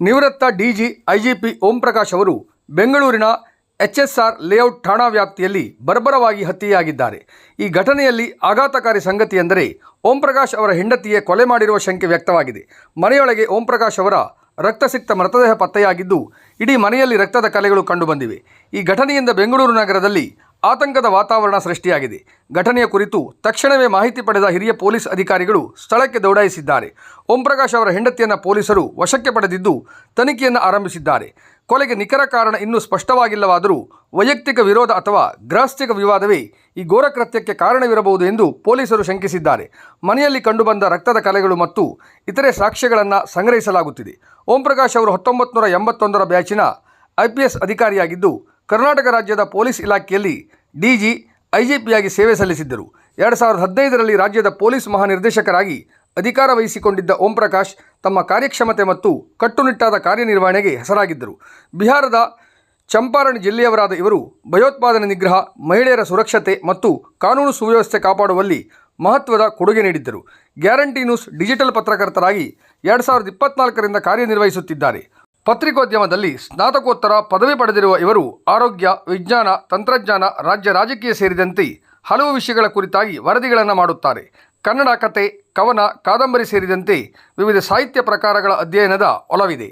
ನಿವೃತ್ತ DG, IGP Om Prakash ಅವರು ಬೆಂಗಳೂರಿನ ಎಚ್ಎಸ್ಆರ್ ಲೇಔಟ್ ಠಾಣಾ ವ್ಯಾಪ್ತಿಯಲ್ಲಿ ಬರ್ಬರವಾಗಿ ಹತ್ಯೆಯಾಗಿದ್ದಾರೆ. ಈ ಘಟನೆಯಲ್ಲಿ ಆಘಾತಕಾರಿ ಸಂಗತಿ ಎಂದರೆ ಓಂ ಪ್ರಕಾಶ್ ಅವರ ಹೆಂಡತಿಯೇ ಕೊಲೆ ಮಾಡಿರುವ ಶಂಕೆ ವ್ಯಕ್ತವಾಗಿದೆ. ಮನೆಯೊಳಗೆ ಓಂ ಪ್ರಕಾಶ್ ಅವರ ರಕ್ತಸಿಕ್ತ ಮೃತದೇಹ ಪತ್ತೆಯಾಗಿದ್ದು, ಇಡೀ ಮನೆಯಲ್ಲಿ ರಕ್ತದ ಕಲೆಗಳು ಕಂಡುಬಂದಿವೆ. ಈ ಘಟನೆಯಿಂದ ಬೆಂಗಳೂರು ನಗರದಲ್ಲಿ ಆತಂಕದ ವಾತಾವರಣ ಸೃಷ್ಟಿಯಾಗಿದೆ. ಘಟನೆಯ ಕುರಿತು ತಕ್ಷಣವೇ ಮಾಹಿತಿ ಪಡೆದ ಹಿರಿಯ ಪೊಲೀಸ್ ಅಧಿಕಾರಿಗಳು ಸ್ಥಳಕ್ಕೆ ದೌಡಾಯಿಸಿದ್ದಾರೆ. ಓಂಪ್ರಕಾಶ್ ಅವರ ಹೆಂಡತಿಯನ್ನು ಪೊಲೀಸರು ವಶಕ್ಕೆ ಪಡೆದಿದ್ದು ತನಿಖೆಯನ್ನು ಆರಂಭಿಸಿದ್ದಾರೆ. ಕೊಲೆಗೆ ನಿಖರ ಕಾರಣ ಇನ್ನೂ ಸ್ಪಷ್ಟವಾಗಿಲ್ಲವಾದರೂ ವೈಯಕ್ತಿಕ ವಿರೋಧ ಅಥವಾ ಗೃಹಸ್ಥಿಕ ವಿವಾದವೇ ಈ ಘೋರ ಕೃತ್ಯಕ್ಕೆ ಕಾರಣವಿರಬಹುದು ಎಂದು ಪೊಲೀಸರು ಶಂಕಿಸಿದ್ದಾರೆ. ಮನೆಯಲ್ಲಿ ಕಂಡುಬಂದ ರಕ್ತದ ಕಲೆಗಳು ಮತ್ತು ಇತರೆ ಸಾಕ್ಷ್ಯಗಳನ್ನು ಸಂಗ್ರಹಿಸಲಾಗುತ್ತಿದೆ. ಓಂ ಪ್ರಕಾಶ್ ಅವರು ಹತ್ತೊಂಬತ್ತು ನೂರ ಎಂಬತ್ತೊಂದರ ಬ್ಯಾಚಿನ ಐ ಪಿ ಎಸ್ ಅಧಿಕಾರಿಯಾಗಿದ್ದು ಕರ್ನಾಟಕ ರಾಜ್ಯದ ಪೊಲೀಸ್ ಇಲಾಖೆಯಲ್ಲಿ ಡಿಜಿ, ಐಜಿಪಿಯಾಗಿ ಸೇವೆ ಸಲ್ಲಿಸಿದ್ದರು. ಎರಡು ಸಾವಿರದ ಹದಿನೈದರಲ್ಲಿ ರಾಜ್ಯದ ಪೊಲೀಸ್ ಮಹಾನಿರ್ದೇಶಕರಾಗಿ ಅಧಿಕಾರ ವಹಿಸಿಕೊಂಡಿದ್ದ ಓಂ ಪ್ರಕಾಶ್ ತಮ್ಮ ಕಾರ್ಯಕ್ಷಮತೆ ಮತ್ತು ಕಟ್ಟುನಿಟ್ಟಾದ ಕಾರ್ಯನಿರ್ವಹಣೆಗೆ ಹೆಸರಾಗಿದ್ದರು. ಬಿಹಾರದ ಚಂಪಾರಣ್ ಜಿಲ್ಲೆಯವರಾದ ಇವರು ಭಯೋತ್ಪಾದನೆ ನಿಗ್ರಹ, ಮಹಿಳೆಯರ ಸುರಕ್ಷತೆ ಮತ್ತು ಕಾನೂನು ಸುವ್ಯವಸ್ಥೆ ಕಾಪಾಡುವಲ್ಲಿ ಮಹತ್ವದ ಕೊಡುಗೆ ನೀಡಿದ್ದರು. ಗ್ಯಾರಂಟಿ ನ್ಯೂಸ್ ಡಿಜಿಟಲ್ ಪತ್ರಕರ್ತರಾಗಿ ಎರಡು ಸಾವಿರದ ಇಪ್ಪತ್ನಾಲ್ಕರಿಂದ ಕಾರ್ಯನಿರ್ವಹಿಸುತ್ತಿದ್ದಾರೆ. ಪತ್ರಿಕೋದ್ಯಮದಲ್ಲಿ ಸ್ನಾತಕೋತ್ತರ ಪದವಿ ಪಡೆದಿರುವ ಇವರು ಆರೋಗ್ಯ, ವಿಜ್ಞಾನ, ತಂತ್ರಜ್ಞಾನ, ರಾಜ್ಯ ರಾಜಕೀಯ ಸೇರಿದಂತೆ ಹಲವು ವಿಷಯಗಳ ಕುರಿತಾಗಿ ವರದಿಗಳನ್ನು ಮಾಡುತ್ತಾರೆ. ಕನ್ನಡ ಕತೆ, ಕವನ, ಕಾದಂಬರಿ ಸೇರಿದಂತೆ ವಿವಿಧ ಸಾಹಿತ್ಯ ಪ್ರಕಾರಗಳ ಅಧ್ಯಯನದ ಒಲವಿದೆ.